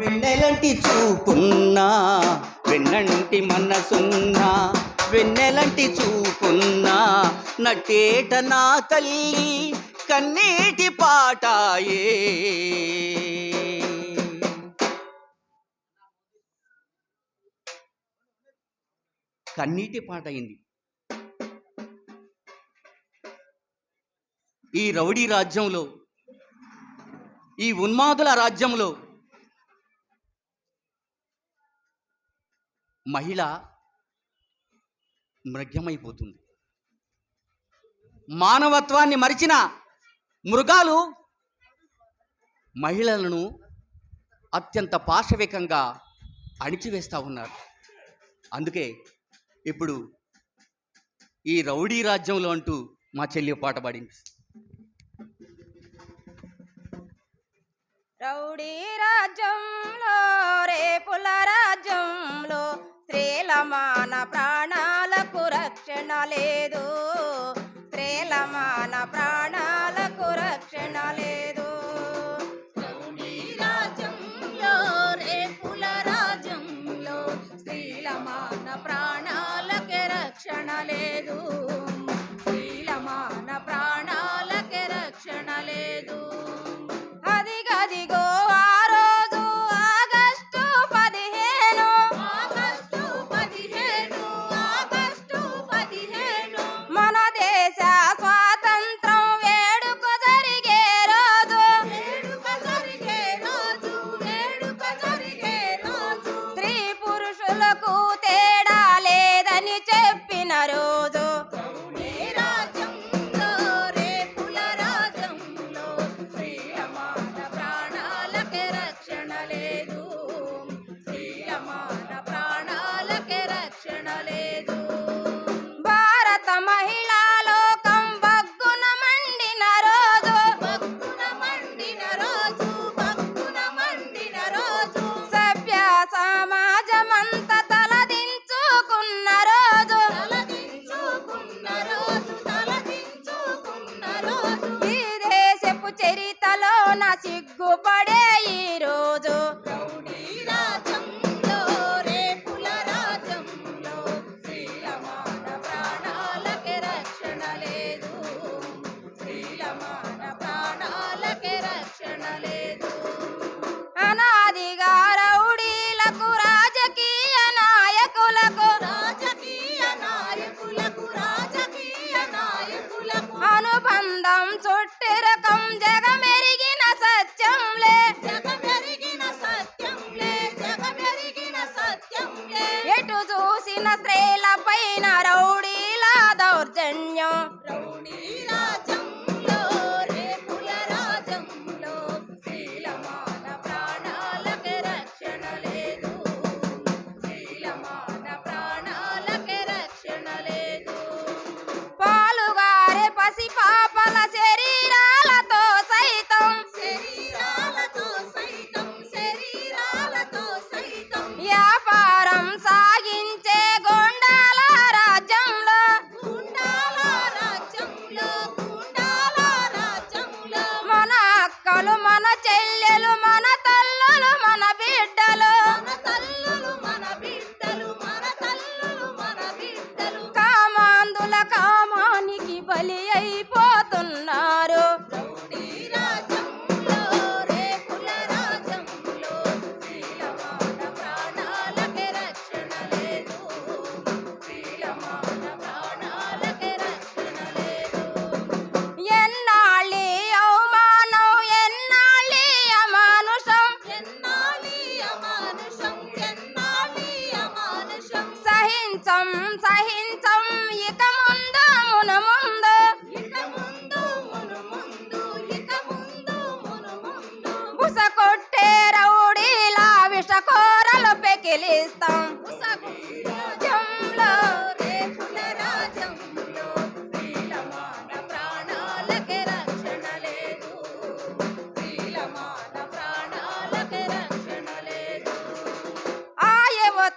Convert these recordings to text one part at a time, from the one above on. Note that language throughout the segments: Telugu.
వెన్నెలంటి చూపున్నా వెన్నంటి మనసున్నా వెన్నెలంటి చూపున్నా నటేట నా తల్లి కన్నీటి పాటాయే కన్నీటి పాటైంది ఈ రౌడీ రాజ్యంలో ఈ ఉన్మాదుల రాజ్యంలో మహిళ మృగ్యమైపోతుంది. మానవత్వాన్ని మరిచిన మృగాలు మహిళలను అత్యంత పాశవికంగా అణిచివేస్తూ ఉన్నారు. అందుకే ఇప్పుడు ఈ రౌడీ రాజ్యంలో అంటూ మా చెల్లి పాట పాడింది. రౌడీ రాజ్యంలో రేపుల రాజ్యంలో స్త్రీల మాన ప్రాణాలకు రక్షణ లేదు. స్త్రీల మాన ప్రాణాలకు రక్షణ లేదు. రాజ్యంలో రేపుల రాజ్యంలో స్త్రీల మాన Oh. todo. చరితలో నా సిగ్గుపడే ఈ తిరకం జగమెరిగిన సత్యంలే. జగమెరిగిన సత్యంలే జగమెరిగిన సత్యంలే. ఎటు చూసిన స్త్రీల పైన రౌడీలా దౌర్జన్యం.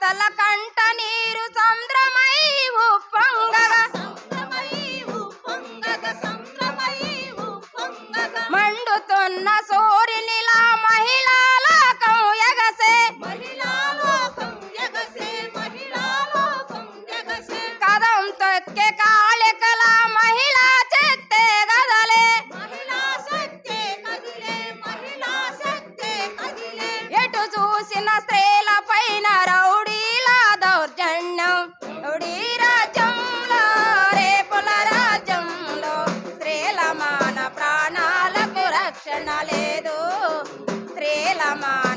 తల కంట నీరు చంద్రమై ఉప్పొంగగ. మండుతున్న సో Come on.